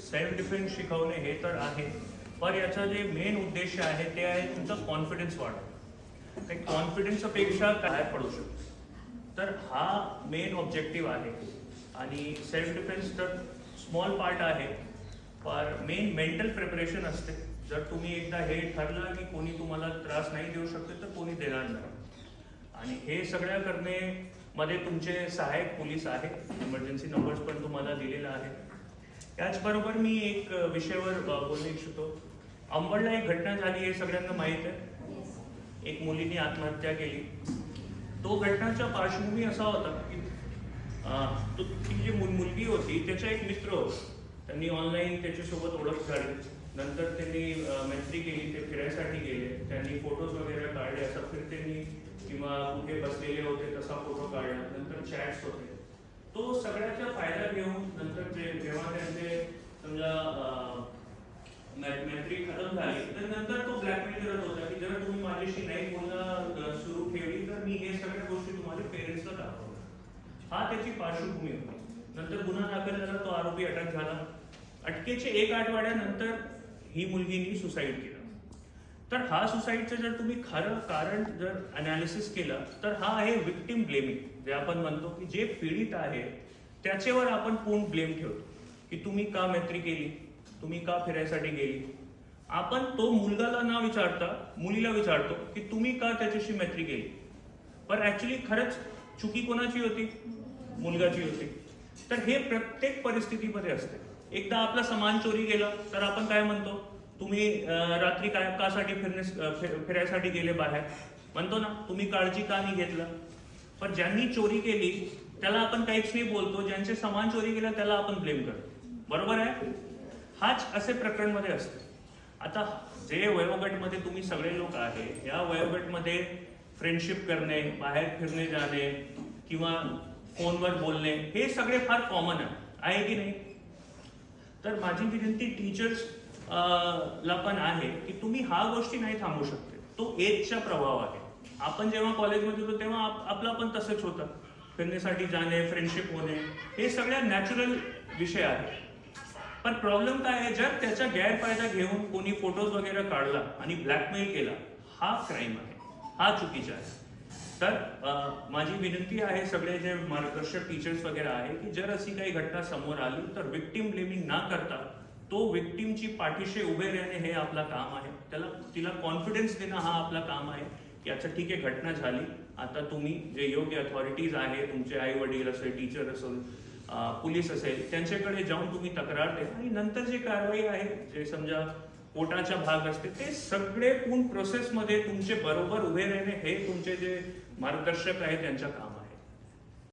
Self defence शिकवणे हे तर आहे. पण याचा जे मेन उद्देश आहे ते आहे तुमचा कॉन्फिडन्स वाढ ते कॉन्फिडन्सपेक्षा काय पडू शकतो? तर हा मेन ऑब्जेक्टिव्ह आहे. आणि सेल्फ डिफेन्स तर स्मॉल पार्ट आहे. पर मेन मेंटल प्रिपरेशन असते. जर तुम्ही एकदा हे ठरलं की कोणी तुम्हाला त्रास नाही देऊ शकते तर कोणी देणार नाही. आणि हे सगळ्या करणे मध्ये तुमचे सहाय्यक पोलीस आहे इमर्जन्सी नंबर्स पण तुम्हाला दिलेला आहे. त्याचबरोबर मी एक विषयावर बोलू इच्छितो. अंबडला एक घटना झाली हे सगळ्यांना माहीत आहे. एक मुलीने आत्महत्या केली. तो घटनाचा पार्श्वभूमी असा होता की तो ती जी मुल- मुलगी होती त्याचा एक मित्र होता. त्यांनी ऑनलाईन त्याच्यासोबत ओळख झाली. नंतर त्यांनी मैत्री केली ते फिरायसाठी गेले. त्यांनी फोटोज वगैरे काढले. असं फिरतेनी किंवा कुठे बसलेले होते तसा फोटो काढला. नंतर चॅट्स होते. तो सगळ्याचा फायदा घेऊन नंतर जे जेव्हा त्यांचे समजा अ, मै- मैत्री झाली. तर नंतर तो ब्लॅकमेल करत होता की जर तुम्ही माझ्याशी नाही बोलणं सुरू ठेवली तर मी हे सगळ्या गोष्टी तुम्हाला पेरेंट्सला दाखवणार. हा त्याची पार्श्वभूमी होती. नंतर गुन्हा दाखल झाला तो आरोपी अटक झाला. अटकेचे एक आठवड्यानंतर ही मुलगीनी सुसाईड केलं. तर हा सुसाईडचं जर तुम्ही खरं कारण जर अनालिसिस केलं तर हा आहे विक्टिम ब्लेमिंग जे आपण म्हणतो की जे पीडित आहे त्याच्यावर आपण पूर्ण ब्लेम ठेवतो. की तुम्ही का मैत्री केली? तुम्ही का फिरायसाठी गेली? आपण तो मुलगाला ना विचारता मुलीला विचारतो की तुम्ही का त्याच्याशी मैत्री केली? पण ऍक्च्युली खरंच चुकी कोणाची होती? मुलगाची होती. तर हे प्रत्येक परिस्थितीमध्ये असते. एकदा आपला सामान चोरी गेला तर आपण काय म्हणतो? तुम्ही रात्री काय कासाठी फिरण्यास फिरायसाठी गेले बाहेर? म्हणतो ना तुम्ही काळजी का नाही घेतलं? पण ज्यांनी चोरी केली त्याला आपण काहीच नाही बोलतो. ज्यांचे सामान चोरी केलं त्याला आपण ब्लेम करतो. बरोबर आहे? हाच असे प्रकरणमध्ये असते. आता जे वयोगटमध्ये तुम्ही सगळे लोक आहे या वयोगटमध्ये फ्रेंडशिप करणे बाहेर फिरणे जाणे किंवा फोनवर बोलणे हे सगळे फार कॉमन आहे. आहे की नाही? तर माझी विनंती टीचर्स ला पण आहे की तुम्ही हा गोष्टी नाही थांबू शकते. तो एजचा प्रभाव आहे. आपण जेव्हा कॉलेजमध्ये होतो तेव्हा आपलं आपला पण तसंच होतं. फिरण्यासाठी जाणे फ्रेंडशिप होणे हे सगळ्या नॅचरल विषय आहे पण प्रॉब्लेम काय आहे? जर त्याचा गैरफायदा घेऊन कोणी फोटोज वगैरे काढला आणि ब्लॅकमेल केला हा क्राईम आहे. हा चुकीचा आहे. तर माझी विनंती आहे सगळे जे मार्गदर्शक टीचर्स वगैरे आहे की जर अशी काही घटना समोर आली तर विक्टिम ब्लेमिंग ना करता तो विक्टिमची पाठीशी उभे राहणे हे आपलं काम आहे. त्याला तिला कॉन्फिडन्स देणं हा आपला काम आहे की अच्छा ठीक आहे घटना झाली. आता तुम्ही जे योग्य अथॉरिटीज आहे तुमचे आई वडील असेल टीचर असेल पोलीस असेल त्यांच्याकडे जाऊन तुम्ही तक्रार द्या आणि नंतर जे कारवाई आहे जे समजा कोर्टाचा भाग असते ते सगळे पूर्ण प्रोसेसमध्ये तुमचे बरोबर उभे राहणे हे तुमचे जे मार्गदर्शक आहे त्यांच्या काम